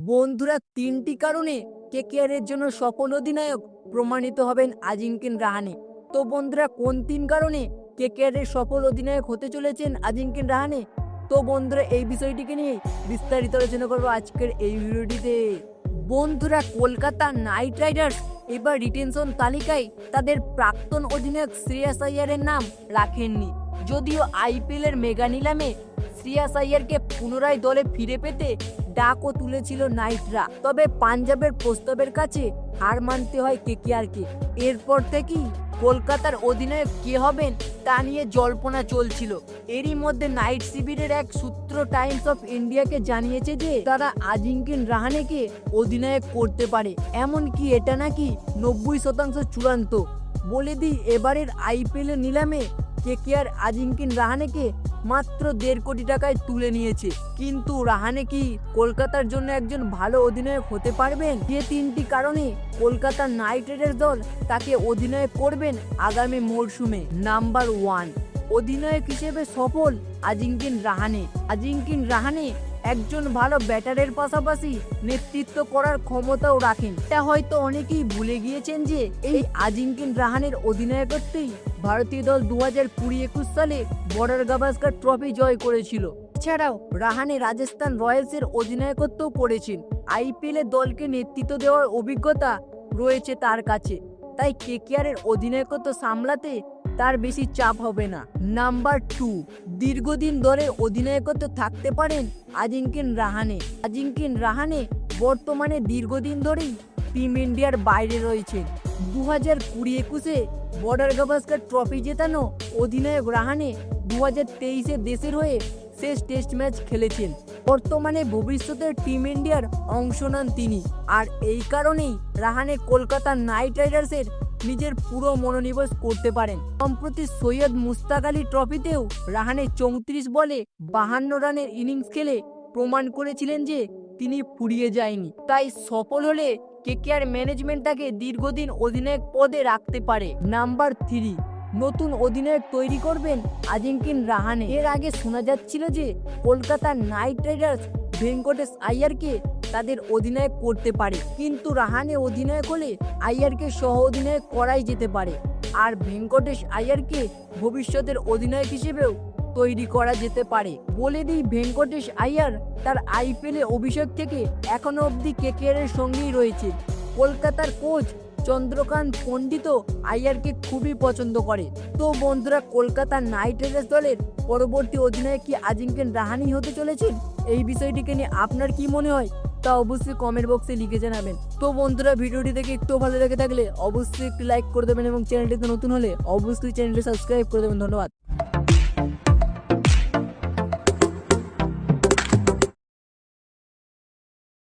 বন্ধুরা, তিনটি কারণে কেকেআর এর জন্য সফল অধিনায়ক প্রমাণিত হবেন আজিঙ্কিন রাহানে। তো বন্ধুরা, কোন তিন কারণে কেকেআর এর সফল অধিনায়ক হতে চলেছেন আজিঙ্কিন রাহানে? তো বন্ধুরা, এই বিষয়টিকে নিয়ে বিস্তারিত আলোচনা করব আজকের এই ভিডিওটিতে। বন্ধুরা, কলকাতা নাইট রাইডার্স এবার রিটেনশন তালিকায় তাদের প্রাক্তন অধিনায়ক শ্রেয়াস আইয়ারের নাম রাখেননি। যদিও আইপিএলের মেগা নিলামে শ্রেয়াস আইয়ারকে পুনরায় দলে ফিরে পেতে ডাকও তুলেছিল নাইটরা। তবে পাঞ্জাবের প্রস্তাবের কাছে হার মানতে হয় কেকেআরকে। এরপর থেকেই কলকাতার অধিনায়ক কে হবেন তা নিয়ে জল্পনা চলছিল। এরই মধ্যে নাইট শিবিরের এক সূত্র টাইমস অফ ইন্ডিয়াকে জানিয়েছে যে, তারা আজিঙ্কিন রাহানেকে অধিনায়ক করতে পারে। এমনকি এটা নাকি নব্বই শতাংশ চূড়ান্ত। বলে দিই, এবারের আইপিএল এর নিলামে কেকেআর আজিঙ্কিন রাহানেকে মাত্র দেড় কোটি টাকায় তুলে নিয়েছে। কিন্তু রাহানে কি কলকাতার জন্য একজন ভালো অধিনায়ক হতে পারবেন? যে তিনটি কারণে কলকাতা নাইট রাইডার্স দল তাকে অধিনায়ক করবেন আগামী মরশুমে। নাম্বার ওয়ান, অধিনায়ক হিসেবে সফল আজিঙ্কিন রাহানে। আজিঙ্কিন রাহানে একজন ভালো ব্যাটারের পাশাপাশি নেতৃত্ব করার ক্ষমতাও রাখেন। তা হয়তো অনেকেই ভুলে গিয়েছেন যে এই আজিঙ্কিন রাহানের অধিনায়কত্বেই ভারতীয় দল দু হাজার কুড়ি একুশ সালে বর্ডার গাভাস্কার ট্রফি জয় করেছিল। এছাড়াও রাহানে রাজস্থান রয়্যালসের অধিনায়কত্বও করেছেন। আইপিএল দলকে নেতৃত্ব দেওয়ার অভিজ্ঞতা রয়েছে তার কাছে। তাই কেকেআর এর অধিনায়কত্ব সামলাতে তার বেশি চাপ হবে না। নাম্বার টু, দীর্ঘদিন ধরে অধিনায়কত্ব থাকতে পারেন আজিঙ্কিন রাহানে। আজিঙ্কিন রাহানে বর্তমানে দীর্ঘদিন ধরেই টিম ইন্ডিয়ার বাইরে রয়েছেন। দু হাজার কুড়ি একুশে বর্ডার গাভাস্কার ট্রফি জেতানো অধিনায়ক রাহানে দু হাজার তেইশে দেশের হয়ে শেষ টেস্ট ম্যাচ খেলেছেন। বর্তমানে ভবিষ্যতের টিম ইন্ডিয়ার অংশ নেন তিনি। আর এই কারণেই রাহানে কলকাতা নাইট রাইডার্সের নিজের পুরো মনোনিবেশ করতে পারেন। সম্প্রতি সৈয়দ মুস্তাক আলী ট্রফিতেও রাহানে চৌত্রিশ বলে বাহান্ন রানের ইনিংস খেলে প্রমাণ করেছিলেন যে তিনি ফুরিয়ে যায়নি। তাই সফল হলে কেকেআর ম্যানেজমেন্ট তাকে দীর্ঘদিন অধিনায়ক পদে রাখতে পারে। নাম্বার থ্রি, নতুন অধিনায়ক তৈরি করবেন আজিঙ্কিন রাহানে। এর আগে শোনা যাচ্ছিল যে কলকাতা নাইট রাইডার্স ভেঙ্কটেশ আইয়ারকে তাদের অধিনায়ক করতে পারে। কিন্তু রাহানে অধিনায়ক হলে আইয়ারকে সহ অধিনায়ক করাই যেতে পারে। আর ভেঙ্কটেশ আইয়ারকে ভবিষ্যতের অধিনায়ক হিসেবেও তৈরি করা যেতে পারে। বলে দিই, ভেঙ্কটেশ আইয়ার তার আইপিএলে অভিষেক থেকে এখনও অবধি কেকেআর এর সঙ্গেই রয়েছে। কলকাতার কোচ চন্দ্রকান্ত পণ্ডিত আইয়ারকে খুবই পছন্দ করে। তো বন্ধুরা, কলকাতা নাইট রাইডার্স দলের পরবর্তী অধিনায়ক কি আজিঙ্কেন রাহানি হতে চলেছেন এই বিষয়টিকে নিয়ে আপনার কি মনে হয়? তা অবশ্যই কমেন্ট বক্সে লিখে জানাবেন। তো বন্ধুরা, ভিডিওটি দেখে একটু ভালো লেগে থাকলে অবশ্যই একটি লাইক করে দেবেন এবং চ্যানেলটিতে নতুন হলে অবশ্যই চ্যানেলটি সাবস্ক্রাইব করে দেবেন। ধন্যবাদ।